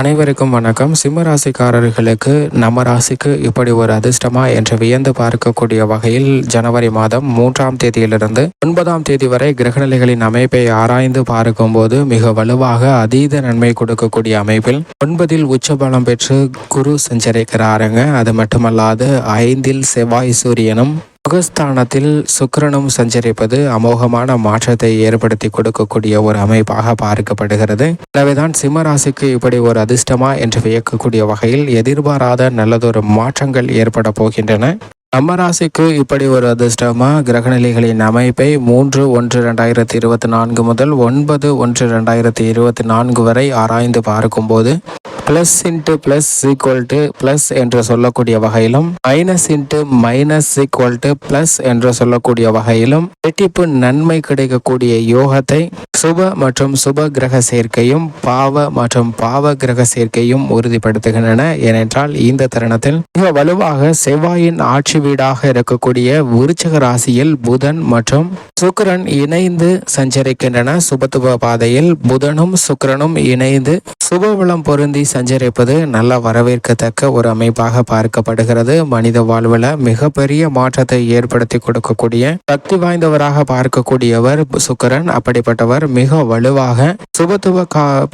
அனைவருக்கும் வணக்கம். சிம்ம ராசிக்காரர்களுக்கு நம்ம ராசிக்கு இப்படி ஒரு அதிர்ஷ்டமா என்று வியந்து பார்க்கக்கூடிய வகையில் ஜனவரி மாதம் மூன்றாம் தேதியிலிருந்து ஒன்பதாம் தேதி வரை கிரகநிலைகளின் அமைப்பை ஆராய்ந்து பார்க்கும்போது மிக வலுவாக அதீத நன்மை கொடுக்கக்கூடிய அமைப்பில் ஒன்பதில் உச்சபலம் பெற்று குரு சஞ்சரிக்கிறாருங்க. அது மட்டுமல்லாது ஐந்தில் செவ்வாய் சூரியனும் முகஸ்தானத்தில் சுக்கரனும் சஞ்சரிப்பது அமோகமான மாற்றத்தை ஏற்படுத்தி கொடுக்கக்கூடிய ஒரு அமைப்பாக பார்க்கப்படுகிறது. எனவேதான் சிம்மராசிக்கு இப்படி ஒரு அதிர்ஷ்டமா என்று வியக்கக்கூடிய வகையில் எதிர்பாராத நல்லதொரு மாற்றங்கள் ஏற்பட போகின்றன. நம்ம ராசிக்கு இப்படி ஒரு அதிர்ஷ்டமா கிரகநிலைகளின் அமைப்பை மூன்று ஒன்று ரெண்டாயிரத்தி இருபத்தி நான்கு முதல் ஒன்பது ஒன்று ரெண்டாயிரத்தி இருபத்தி நான்கு வரை ஆராய்ந்து பார்க்கும்போது plus into plus equal to plus என்று சொல்லக்கூடிய வகையிலும் minus into minus equal to plus என்று சொல்லக்கூடிய வகையிலும் வெட்டிப்பு நன்மை கிடைக்கக்கூடிய யோகத்தை சுப மற்றும் சுப கிரக சேர்க்கையும் பாவ மற்றும் பாவ கிரக சேர்க்கையும் உறுதிப்படுத்துகின்றன. ஏனென்றால் இந்த தருணத்தில் மிக வலுவாக செவ்வாயின் ஆட்சி வீடாக இருக்கக்கூடிய விருச்சக ராசியில் புதன் மற்றும் சுக்கிரன் இணைந்து சஞ்சரிக்கின்றன. சுபத்துவ பாதையில் புதனும் சுக்கிரனும் இணைந்து சுபவளம் பொருந்தி சஞ்சரிப்பது நல்ல வரவேற்கத்தக்க ஒரு அமைப்பாக பார்க்கப்படுகிறது. மனித வாழ்வில் மிகப்பெரிய மாற்றத்தை ஏற்படுத்தி கொடுக்கக்கூடிய சக்தி வாய்ந்தவராக பார்க்கக்கூடியவர் சுக்கரன். அப்படிப்பட்டவர் மிக வலுவாக சுபத்துவ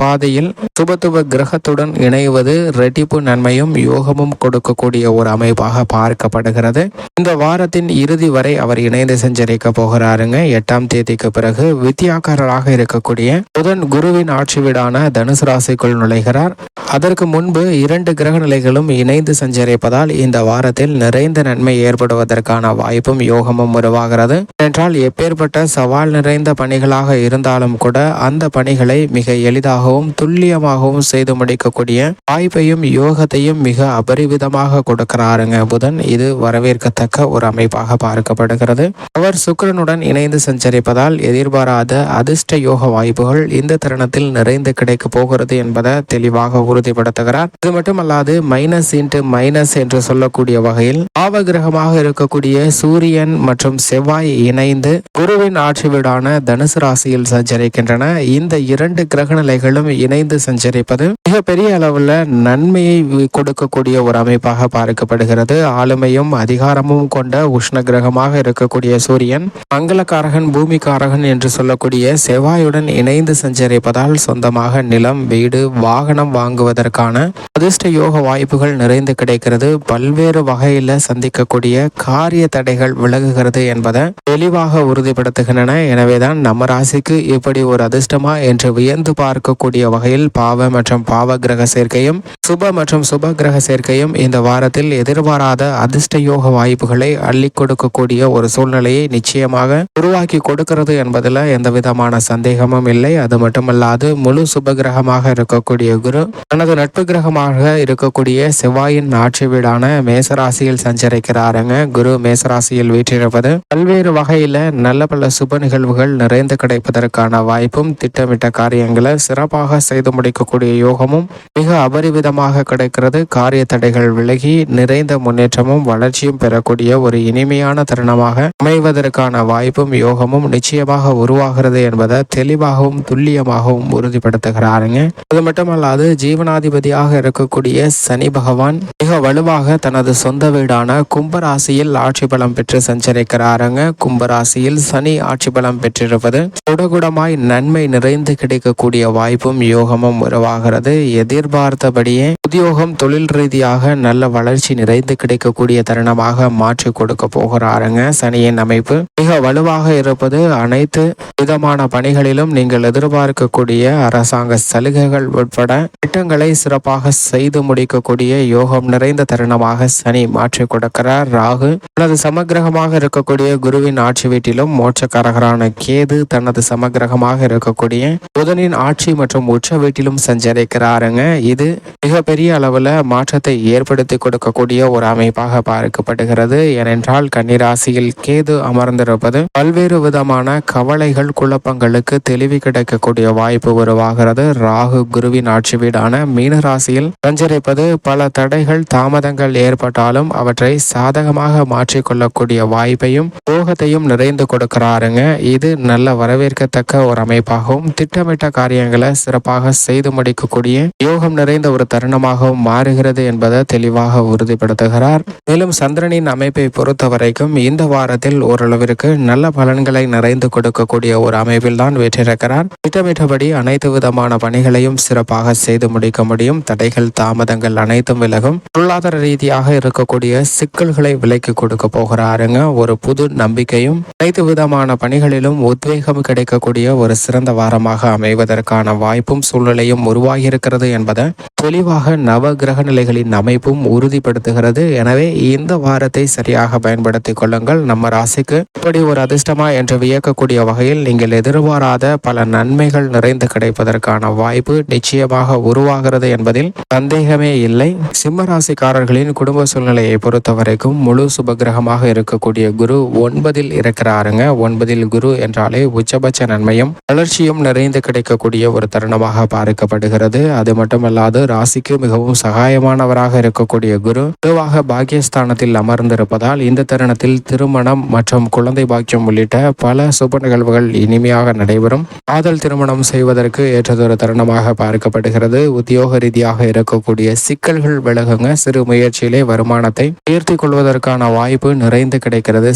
பாதையில் சுபத்துவ கிரகத்துடன் இணைவது ரெட்டிப்பு நன்மையும் யோகமும் கொடுக்கக்கூடிய ஒரு அமைப்பாக பார்க்கப்படுகிறது. இந்த வாரத்தின் இறுதி வரை அவர் இணைந்து சஞ்சரிக்க போகிறாருங்க. எட்டாம் தேதிக்கு பிறகு வித்தியாக்காரராக இருக்கக்கூடிய புதன் குருவின் ஆட்சி வீடான தனுசு ராசிக்குள் நுழைகிறார். அதற்கு முன்பு இரண்டு கிரக நிலைகளும் இணைந்து சஞ்சரிப்பதால் இந்த வாரத்தில் நிறைந்த நன்மை ஏற்படுவதற்கான வாய்ப்பும் யோகமும் உருவாகிறது. என்றால் எப்பேற்பட்ட சவால் நிறைந்த பணிகளாக இருந்தாலும் கூட அந்த பணிகளை மிக எளிதாகவும் துல்லியமாகவும் செய்து முடிக்கக்கூடிய வாய்ப்பையும் யோகத்தையும் மிக அபரிவிதமாக கொடுக்கிறாருங்க புதன். இது வரவேற்கத்தக்க ஒரு அமைப்பாக பார்க்கப்படுகிறது. அவர் சுக்கரனுடன் இணைந்து சஞ்சரிப்பதால் எதிர்பாராத அதிர்ஷ்ட யோக வாய்ப்புகள் இந்த தருணத்தில் நிறைந்து கிடைக்க போகிறது என்பது தெளிவாக உறுதிப்படுத்துகிறார். இது மட்டுமல்லாது மைனஸ் இன்ட்டு மைனஸ் என்று சொல்லக்கூடிய வகையில் பாவகிரகமாக இருக்கக்கூடிய சூரியன் மற்றும் செவ்வாய் இணைந்து குருவின் ஆட்சி வீடான தனுசு ராசியில் சஞ்சரிக்கின்றன. இந்த இரண்டு கிரக நிலைகளும் இணைந்து சஞ்சரிப்பது மிக பெரிய அளவுல நன்மையை கொடுக்கக்கூடிய ஒரு அமைப்பாக பார்க்கப்படுகிறது. ஆளுமையும் அதிகாரமும் கொண்ட உஷ்ண கிரகமாக இருக்கக்கூடிய சூரியன் மங்களக்காரகன் பூமிக்காரகன் என்று சொல்லக்கூடிய செவ்வாயுடன் இணைந்து சஞ்சரிப்பதால் சொந்தமாக நிலம் வீடு வாகனம் வாங்குவதற்கான அதிர்ஷ்ட யோக வாய்ப்புகள் நிறைந்து கிடைக்கிறது. பல்வேறு வகையில் சந்திக்கக்கூடிய காரிய தடைகள் விலகுகிறது என்பதை தெளிவாக உறுதிப்படுத்துகின்றன. எனவேதான் நம்ம ராசிக்கு இப்படி ஒரு அதிர்ஷ்டமா என்று வியந்து பார்க்கக்கூடிய வகையில் பாவ மற்றும் பாவ கிரக சேர்க்கையும் சுப மற்றும் சுப கிரக சேர்க்கையும் இந்த வாரத்தில் எதிர்பாராத அதிர்ஷ்ட யோக வாய்ப்புகளை அள்ளி கொடுக்கக்கூடிய ஒரு சூழ்நிலையை நிச்சயமாக உருவாக்கி கொடுக்கிறது என்பதில் எந்த விதமான சந்தேகமும் இல்லை. அது மட்டுமல்லாது முழு சுப கிரகமாக இருக்கக்கூடிய குரு தனது நட்பு கிரகமாக இருக்கக்கூடிய செவ்வாயின் ஆட்சி வீடான மேசராசியில் சஞ்சரிக்கிறாருங்க. குரு மேசராசியில் வீற்றிருப்பது பல்வேறு வகையில் நல்ல பல சுப நிகழ்வுகள் நிறைந்து கிடைப்பதற்கான வாய்ப்பும் திட்டமிட்ட காரியங்களை சிறப்பாக செய்து முடிக்கக்கூடிய யோகமும் மிக அபரிவிதமாக கிடைக்கிறது. காரிய தடைகள் விலகி நிறைந்த முன்னேற்றமும் வளர்ச்சியும் பெறக்கூடிய ஒரு இனிமையான தருணமாக அமைவதற்கான வாய்ப்பும் யோகமும் நிச்சயமாக உருவாகிறது என்பதை தெளிவாகவும் துல்லியமாகவும் உறுதிப்படுத்துகிறாருங்க. அது மட்டுமல்லாது ஜீவனாதிபதியாக இருக்கக்கூடிய சனி பகவான் மிக வலுவாக தனது சொந்த வீடான கும்பராசியில் ஆட்சி பலம் பெற்று சஞ்சரிக்கிறாருங்க. கும்பராசியில் சனி ஆட்சி பலம் பெற்றிருப்பது. குடகுடமாய் நன்மை நிறைந்து கிடைக்கக்கூடிய வாய்ப்பும் யோகமும் உருவாகிறது. எதிர்பார்த்தபடியே உத்தியோகம் தொழில் ரீதியாக நல்ல வளர்ச்சி நிறைந்து கிடைக்கக்கூடிய தருணமாக மாற்றி கொடுக்க போகிறாருங்க சனியின் அமைப்பு. மிக வலுவாக இருப்பது அனைத்து விதமான பணிகளிலும் நீங்கள் எதிர்பார்க்கக்கூடிய அரசாங்க சலுகைகள் உட்பட திட்டங்களை சிறப்பாக செய்து முடிக்கக்கூடிய யோகம் நிறைந்த தருணமாக சனி மாற்றி கொடுக்கிறார். ராகு தனது சமக்கிரகமாக இருக்கக்கூடிய குருவின் ஆட்சி வீட்டிலும் மோட்சக்காரகரான கேது தனது சமக்கிரகமாக இருக்கக்கூடிய புதனின் ஆட்சி மற்றும் உச்ச வீட்டிலும் சஞ்சரிக்கிறாருங்க. இது மிகப்பெரிய அளவுல மாற்றத்தை ஏற்படுத்தி கொடுக்கக்கூடிய ஒரு அமைப்பாக பார்க்கப்படுகிறது. ஏனென்றால் கன்னிராசியில் கேது அமர்ந்திருப்பது பல்வேறு விதமான கவலைகள் குழப்பங்களுக்கு தெளிவு கிடைக்கக்கூடிய வாய்ப்பு உருவாகிறது. ராகு குருவின் ஆட்சி வீடான மீனராசியில் சஞ்சரிப்பது பல தடைகள் தாமதங்கள் ஏற்பட்டாலும் அவற்றை சாதகமாக மாற்றிக்கொள்ளக்கூடிய வாய்ப்பையும் யோகத்தையும் நிறைந்து கொடுக்கிறாருங்க. இது நல்ல வரவேற்கத்தக்க ஒரு அமைப்பாகவும் திட்டமிட்ட காரியங்களை சிறப்பாக செய்து முடிக்கக்கூடிய யோகம் நிறைந்த ஒரு தருணமாகவும் மாறுகிறது என்பதை தெளிவாக உறுதிப்படுத்துகிறார். மேலும் சந்திரனின் அமைப்பை பொறுத்த வரைக்கும் இந்த வாரத்தில் ஓரளவிற்கு நல்ல பலன்களை நிறைந்து கொடுக்கக்கூடிய ஒரு அமைப்பில் தான் வெற்றிருக்கிறார் திட்டமிட்டபடி அனைத்து விதமான பணிகளையும் சிறப்பாக செய்து முடிக்க முடியும். தடைகள் தாமதங்கள் அனைத்தும் விலகும். பொருளாதார ரீதியாக இருக்கக்கூடிய சிக்கல்களை விலைக்கு கொடுக்க போகிறாருங்க. ஒரு புது நம்பிக்கை நம்பிக்கையும் அனைத்து விதமான பணிகளிலும் உத்வேகம் கிடைக்கக்கூடிய ஒரு சிறந்த வாரமாக அமைவதற்கான வாய்ப்பும் சூழ்நிலையும் உருவாகியிருக்கிறது என்பதை தெளிவாக நவ கிரக நிலைகளின் அமைப்பும் உறுதிப்படுத்துகிறது. எனவே இந்த வாரத்தை சரியாக பயன்படுத்திக் கொள்ளுங்கள். நம்ம ராசிக்கு இப்படி ஒரு அதிர்ஷ்டமா என்று வியக்கக்கூடிய வகையில் நீங்கள் எதிர்பாராத பல நன்மைகள் நிறைந்து கிடைப்பதற்கான வாய்ப்பு நிச்சயமாக உருவாகிறது என்பதில் சந்தேகமே இல்லை. சிம்ம ராசிக்காரர்களின் குடும்ப சூழ்நிலையை பொறுத்தவரைக்கும் முழு சுபகிரகமாக இருக்கக்கூடிய குரு ஒன்பதில் இருக்கிறாருங்க. ஒன்பதில் குரு என்றாலே உச்சபட்ச நன்மையும் வளர்ச்சியும் நிறைந்து கிடைக்கக்கூடிய ஒரு தருணமாக பார்க்கப்படுகிறது. அது மட்டுமல்லாது ராசிக்கு மிகவும் சகாயமானவராக இருக்கக்கூடிய குரு பொதுவாக பாக்கியஸ்தானத்தில் அமர்ந்திருப்பதால் இந்த தருணத்தில் திருமணம் மற்றும் குழந்தை பாக்கியம் உள்ளிட்ட பல சுப நிகழ்வுகள் இனிமையாக நடைபெறும். காதல் திருமணம் செய்வதற்கு ஏற்றதொரு தருணமாக பார்க்கப்படுகிறது. உத்தியோக ரீதியாக இருக்கக்கூடிய சிக்கல்கள் விலகுங்க. சிறு முயற்சியிலே வருமானத்தை உயர்த்தி கொள்வதற்கான வாய்ப்பு நிறைந்து கிடைக்கிறது.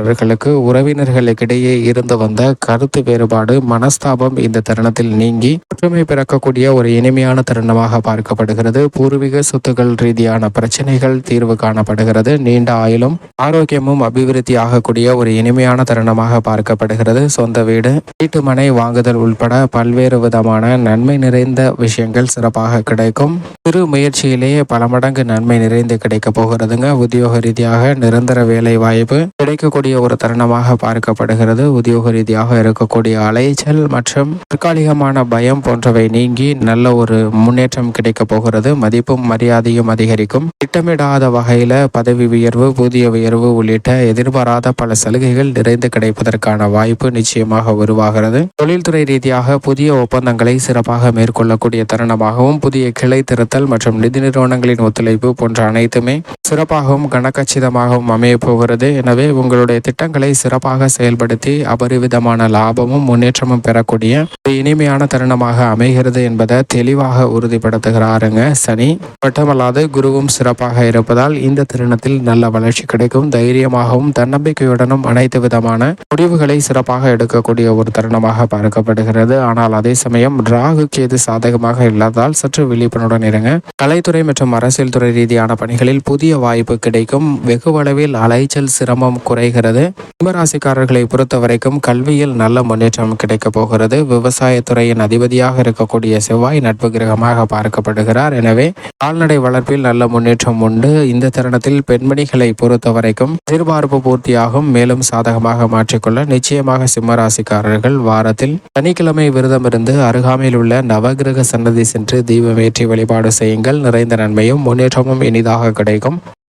சிம்மராசிக்காரர்களுக்கு உறவினர்களுக்கிடையே இருந்து வந்த கருத்து வேறுபாடு மனஸ்தாபம் இந்த தருணத்தில் நீங்கி ஒற்றுமை பிறக்கக்கூடிய ஒரு இனிமையான தருணமாக பார்க்கப்படுகிறது. பூர்வீக சொத்துக்கள் ரீதியான பிரச்சனைகள் தீர்வு காணப்படுகிறது. நீண்ட ஆயுளும் ஆரோக்கியமும் அபிவிருத்தி ஆகக்கூடிய ஒரு இனிமையான தருணமாக பார்க்கப்படுகிறது. சொந்த வீடு வீட்டு மனை வாங்குதல் உள்பட பல்வேறு விதமான நன்மை நிறைந்த விஷயங்கள் சிறப்பாக கிடைக்கும். சிறு முயற்சியிலேயே பல மடங்கு நன்மை நிறைந்து கிடைக்க போகிறதுங்க. உத்தியோக ரீதியாக நிரந்தர வேலை வாய்ப்பு கிடைக்கக்கூடிய ஒரு தருணமாக பார்க்கப்படுகிறது. உத்தியோக ரீதியாக இருக்கக்கூடிய அலைச்சல் மற்றும் தற்காலிகமான பயம் போன்றவை நீங்கி நல்ல ஒரு முன்னேற்றம் கிடைக்க போகிறது. மதிப்பும் மரியாதையும் அதிகரிக்கும். திட்டமிடாத வகையில பதவி உயர்வு ஊதிய உயர்வு உள்ளிட்ட எதிர்பாராத பல சலுகைகள் நிறைந்து கிடைப்பதற்கான வாய்ப்பு நிச்சயமாக உருவாகிறது. தொழில்துறை ரீதியாக புதிய ஒப்பந்தங்களை சிறப்பாக மேற்கொள்ளக்கூடிய தருணமாகவும் புதிய கிளை திருத்தல் மற்றும் நிதி நிறுவனங்களின் ஒத்துழைப்பு போன்ற அனைத்துமே சிறப்பாகவும் கனக்கச்சிதமாகவும் அமைய போகிறது. எனவே உங்களுடைய திட்டங்களை சிறப்பாக செயல்படுத்தி அபரிவிதமான லாபமும் முன்னேற்றமும் பெறக்கூடிய ஒரு இனிமையான தருணமாக அமைகிறது என்பதை தெளிவாக உறுதிப்படுத்துகிறாருங்க சனி. மட்டுமல்லாது குருவும் சிறப்பாக இருப்பதால் இந்த தருணத்தில் நல்ல வளர்ச்சி கிடைக்கும். தைரியமாகவும் தன்னம்பிக்கையுடனும் அனைத்து விதமான முடிவுகளை சிறப்பாக எடுக்கக்கூடிய ஒரு தருணமாக பார்க்கப்படுகிறது. ஆனால் அதே சமயம் ராகு கேது சாதகமாக இல்லாததால் சற்று விழிப்புணர்வுடன் இருங்க. கலைத்துறை மற்றும் அரசியல் துறை ரீதியான பணிகளில் புதிய வாய்ப்பு கிடைக்கும். வெகுவளவில் அலைச்சல் சிரமம் குறைகிறது. சிம்மராசிக்காரர்களை பொறுத்த வரைக்கும் கல்வியில் நல்ல முன்னேற்றம் கிடைக்க போகிறது. விவசாயத்துறையின் அதிபதியாக இருக்கக்கூடிய செவ்வாய் நட்பு கிரகமாக பார்க்கப்படுகிறார். எனவே கால்நடை வளர்ப்பில் நல்ல முன்னேற்றம் உண்டு. இந்த தருணத்தில் பெண்மணிகளை பொறுத்த வரைக்கும் எதிர்பார்ப்பு பூர்த்தியாகும். மேலும் சாதகமாக மாற்றிக்கொள்ள நிச்சயமாக சிம்மராசிக்காரர்கள் வாரத்தில் சனிக்கிழமை விரதம் இருந்து அருகாமையில் உள்ள நவகிரக சன்னதி சென்று தீபமேற்றி வழிபாடு செய்யுங்கள். நிறைந்த நன்மையும் முன்னேற்றமும் இனிதாக கிடைக்கும்.